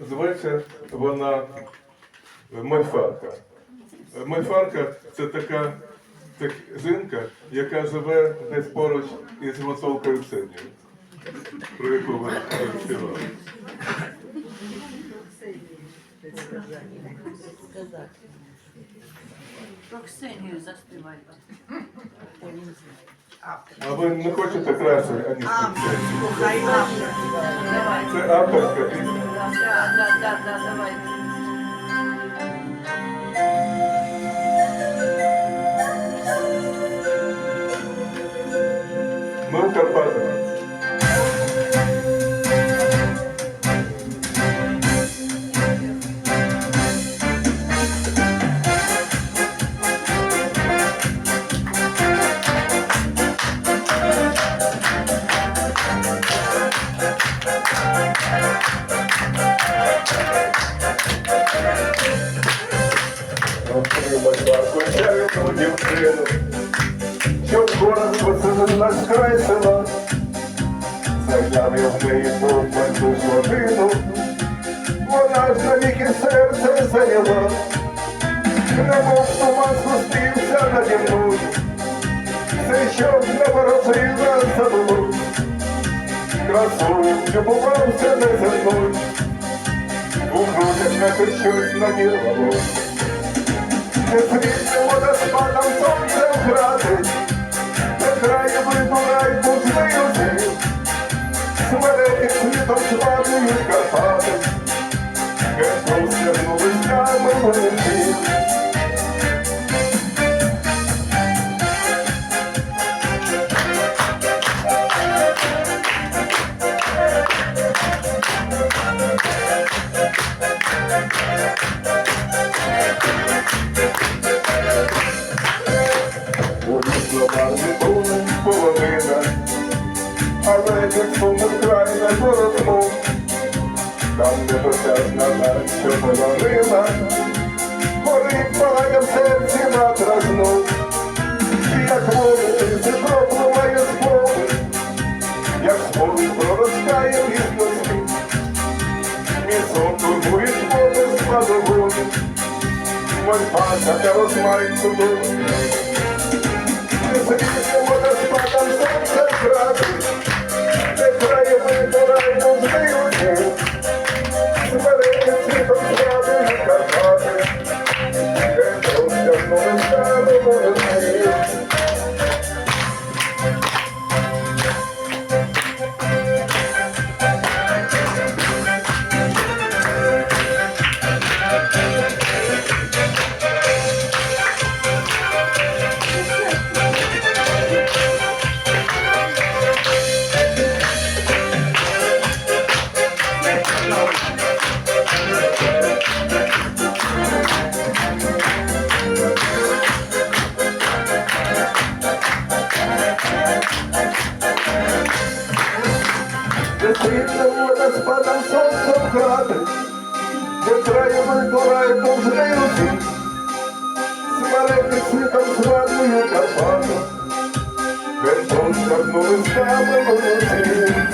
зветься вона мальфарка. Мальфарка це така так, жінка, яка живе десь поруч із Гуцулкою Ксенією, про яку ви співали. Про Ксенію заспівайте. А ви не хочете краще, аніж. Давайте. Це авторська пісня. Да, да, да, да, давайте. Ми в Карпатах. Отримать варку чарівну дівчину, щоб город посилив наш край села. Я в неї повну годину, вона ж навіки серце зайняла, немов туман спустився наді мною, все, що наворожила забуло, красою любувався неземною, у грудях наче щось нанірвало. Не світло водоспадом сонце вградить, не краю вибирай в серці на дразну. Як вулиці пропливає споми, як споми проростає вісності. Мій сон турбує води складову, Мольфа та розмайку дух. Світло водоспадом for a водоспадом хати, де краю вибирай руки, Смереки світом зрадують Карпата, стягнули стами молодці. Де світло